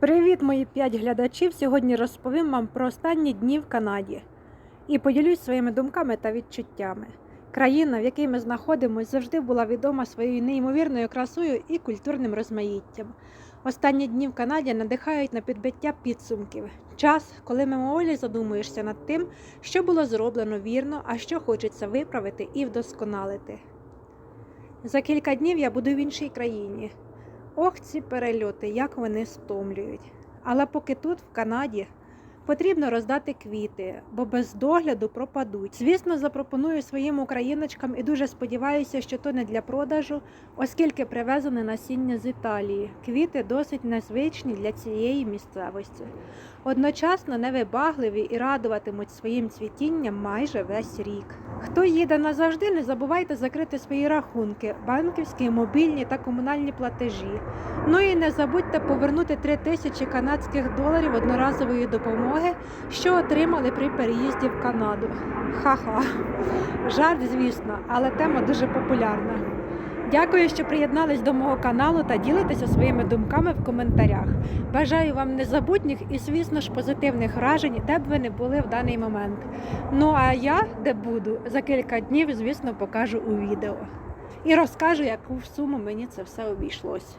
Привіт, мої п'ять глядачів! Сьогодні розповім вам про останні дні в Канаді і поділюсь своїми думками та відчуттями. Країна, в якій ми знаходимося, завжди була відома своєю неймовірною красою і культурним розмаїттям. Останні дні в Канаді надихають на підбиття підсумків. Час, коли мимоволі задумуєшся над тим, що було зроблено вірно, а що хочеться виправити і вдосконалити. За кілька днів я буду в іншій країні. Ох, ці перельоти, як вони стомлюють. Але поки тут, в Канаді, потрібно роздати квіти, бо без догляду пропадуть. Звісно, запропоную своїм україночкам і дуже сподіваюся, що то не для продажу, оскільки привезене насіння з Італії. Квіти досить незвичні для цієї місцевості. Одночасно невибагливі і радуватимуть своїм цвітінням майже весь рік. Хто їде назавжди, не забувайте закрити свої рахунки, банківські, мобільні та комунальні платежі. Ну і не забудьте повернути 3 тисячі канадських доларів одноразової допомоги, що отримали при переїзді в Канаду. Ха-ха. Жарт, звісно, але тема дуже популярна. Дякую, що приєднались до мого каналу та ділитеся своїми думками в коментарях. Бажаю вам незабутніх і, звісно ж, позитивних вражень, де б ви не були в даний момент. Ну а я, де буду, за кілька днів, звісно, покажу у відео. І розкажу, яку суму мені це все обійшлось.